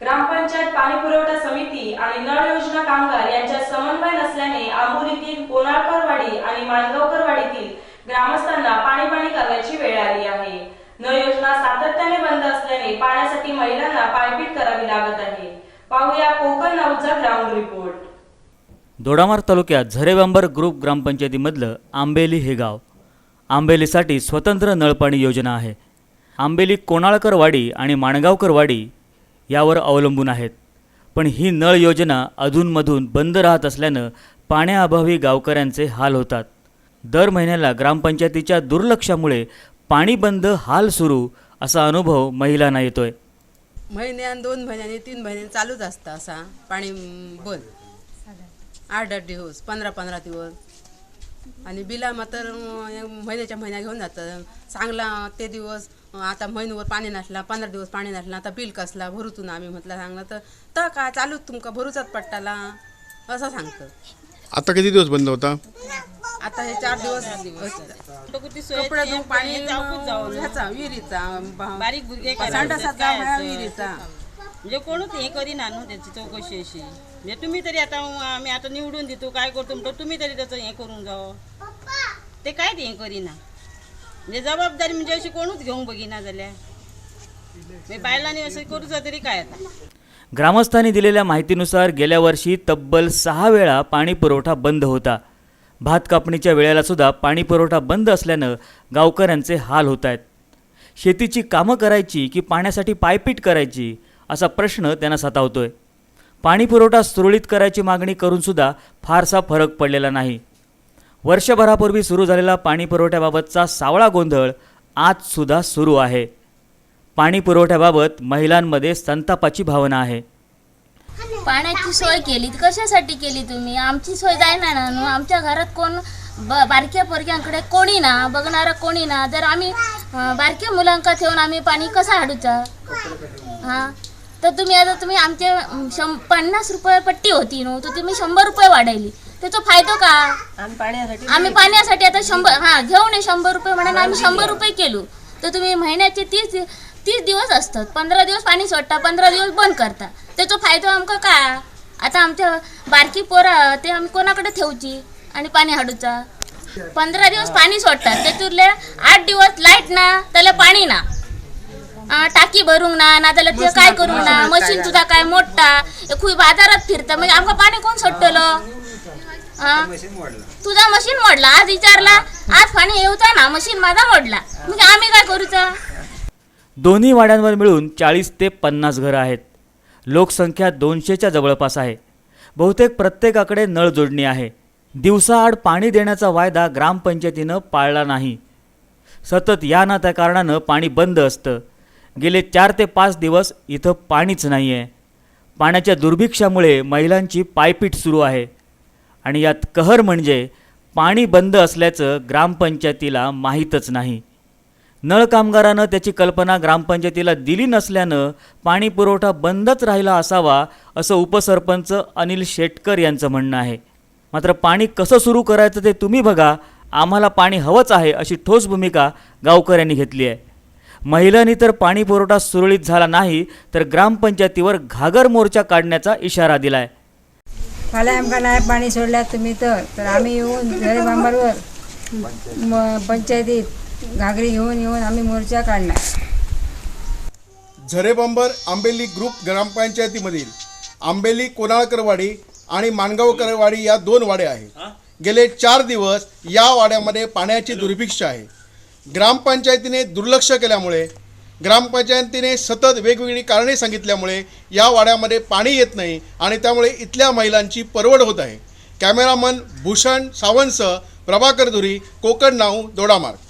ग्रामपंचायत पाणी पुरवठा समिती आणि नळ योजना कामगार यांच्यात समन्वय नसल्याने आंबोलीतील कोणाळकरवाडी आणि माणगावकरवाडीतील ग्रामस्थांना पाणी पाणी करण्याची वेळ आली आहे. नळ योजना सातत्याने बंद असल्याने पाण्यासाठी महिलांना पायपीट करावी लागत आहे. पाहूया कोकण नाऊचा ग्राउंड रिपोर्ट. दोडामार तालुक्यात झरेबांबर ग्रुप ग्रामपंचायतीमधलं आंबेली हे गाव. आंबेलीसाठी स्वतंत्र नळपाणी योजना आहे. आंबेली कोणाळकरवाडी आणि माणगावकरवाडी यावर अवलंबून आहेत. पण ही नळ योजना अधूनमधून बंद राहत असल्यानं पाण्याअभावी गावकऱ्यांचे हाल होतात. दर महिन्याला ग्रामपंचायतीच्या दुर्लक्षामुळे पाणी बंद हाल सुरू असा अनुभव महिलांना येतोय. महिन्यान दोन महिन्यांनी तीन महिन्यांनी चालूच असतं असा. पाणी बंद. आठ आठ दिवस पंधरा पंधरा दिवस. आणि बिला मात्र महिन्याच्या महिन्या घेऊन जातं. चांगला ते दिवस आता महिनभर पाणी नसला पंधरा दिवस पाणी नसला आता बिल कसला भरूतून आम्ही म्हटलं सांगलं तर तर काय चालूच तुमका भरूचाच पट्टाला? असं सांगतं. आता किती दिवस बंद होता? आता हे चार दिवस कपडे धुवून पाणी ह्याचा विहिरीचा बारीक भुरगे संडासाचा? विहिरीचा. म्हणजे कोणच हे करीना ना त्याची चौकशी अशी. म्हणजे तुम्ही तरी आता आम्ही आता निवडून देतो काय करतो म्हणतो तुम्ही तरी त्याचं हे करून जावं. ते काय ते हे करीना. म्हणजे जबाबदारी म्हणजे अशी कोणूच घेऊन बघिना जाल्या म्हणजे बायलांनी असं करूचा तरी काय आता? ग्रामस्थांनी दिलेल्या माहितीनुसार गेल्या वर्षी तब्बल सहा वेळा पाणी पुरवठा बंद होता. भात कापणीच्या वेळेला सुद्धा पाणी पुरवठा बंद असल्यानं गावकऱ्यांचे हाल होत आहेत. शेतीची कामं करायची की पाण्यासाठी पायपीट करायची असा प्रश्न त्यांना सतावतोय. पाणी पुरवठा सुरळीत करायची मागणी करूनसुद्धा फारसा फरक पडलेला नाही. वर्षभरापूर्वी सुरू झालेला पाणी पुरवठ्याबाबतचा सावळा गोंधळ आजसुद्धा सुरू आहे. पाणी पुरवठ्याबाबत महिलांमध्ये संतापाची भावना आहे. पाण्याची सोय केली कशासाठी केली तुम्ही? आमची सोय जायना ना नु आमच्या घरात कोण ब बारक्या पोरग्यांकडे कोणी ना बघणारा कोणी ना जर आम्ही बारक्या मुलांका ठेवून आम्ही पाणी कसं हाडूचा? हा. तर तुम्ही आता तुम्ही आमचे शं पन्नास रुपये पट्टी होती नो. तर तुम्ही शंभर रुपये वाढायली त्याचा फायदा का? आम्ही पाण्यासाठी आता शंभर हा घेऊन ये शंभर रुपये म्हणून आम्ही शंभर रुपये केलो. तर तुम्ही महिन्याचे तीस तीस दिवस असतात. पंधरा दिवस पाणी सोडता पंधरा दिवस बंद करता. त्याचा फायदा आमका काय आता आमच्या बारकी पोरा ते आम्ही कोणाकडे ठेवची? आणि पाणी हाडूचा? पंधरा दिवस पाणी सोडतात. त्यातूरले आठ दिवस लाइट ना त्याला पाणी ना. टाकी भरूंक ना ना त्याला ते काय करूंक ना मशीन सुद्धा काय हे खूप बाजारात फिरता. म्हणजे आमका पाणी कोण सोडटलो हा? तुझा मशीन मोडला आज विचारला आज पाणी येऊचा ना मशीन माझा मोडला. म्हणजे आम्ही काय करूचा? दोन्ही वाड्यांवर मिळून चाळीस ते पन्नास घरं आहेत. लोकसंख्या दोनशेच्या जवळपास आहे. बहुतेक प्रत्येकाकडे नळ जोडणी आहे. दिवसाआड पाणी देण्याचा वायदा ग्रामपंचायतीनं पाळला नाही. सतत या ना त्या कारणानं पाणी बंद असतं. गेले चार ते पाच दिवस इथं पाणीच नाही आहे पाण्याच्या दुर्भिक्षामुळे महिलांची पायपीट सुरू आहे. आणि यात कहर म्हणजे पाणी बंद असल्याचं ग्रामपंचायतीला माहीतच नाही. नळ कामगारानं त्याची कल्पना ग्रामपंचायतीला दिली नसल्यानं पाणी पुरवठा बंदच राहिला असावा असं उपसरपंच अनिल शेटकर यांचं म्हणणं आहे. मात्र पाणी कसं सुरू करायचं ते तुम्ही बघा. आम्हाला पाणी हवंच आहे अशी ठोस भूमिका गावकऱ्यांनी घेतली आहे. महिलांनी तर पाणी पुरवठा सुरळीत झाला नाही तर ग्रामपंचायतीवर घागर मोर्चा काढण्याचा इशारा दिला आहे फाल्यां आमकां नाही पाणी सोडल्यात तुम्ही तर. तर आम्ही येऊन झरे बांबारवर म पंचायतीत घागरी घेऊन येऊन आम्ही मोर्चा काढणार. झरेबंबर आंबेली ग्रुप ग्रामपंचायतीमधील आंबेली कोणाळकरवाडी आणि माणगावकरवाडी या दोन वाड्या आहेत. गेले चार दिवस या वाड्यामध्ये पाण्याची दुर्भिक्ष आहे. ग्रामपंचायतीने दुर्लक्ष केल्यामुळे ग्रामपंचायतीने सतत वेगवेगळी कारणे सांगितल्यामुळे या वाड्यामध्ये पाणी येत नाही आणि त्यामुळे इथल्या महिलांची परवड होत आहे. कॅमेरामन भूषण सावंतसह प्रभाकर धुरी कोकण नाऊ दोडामार्ग.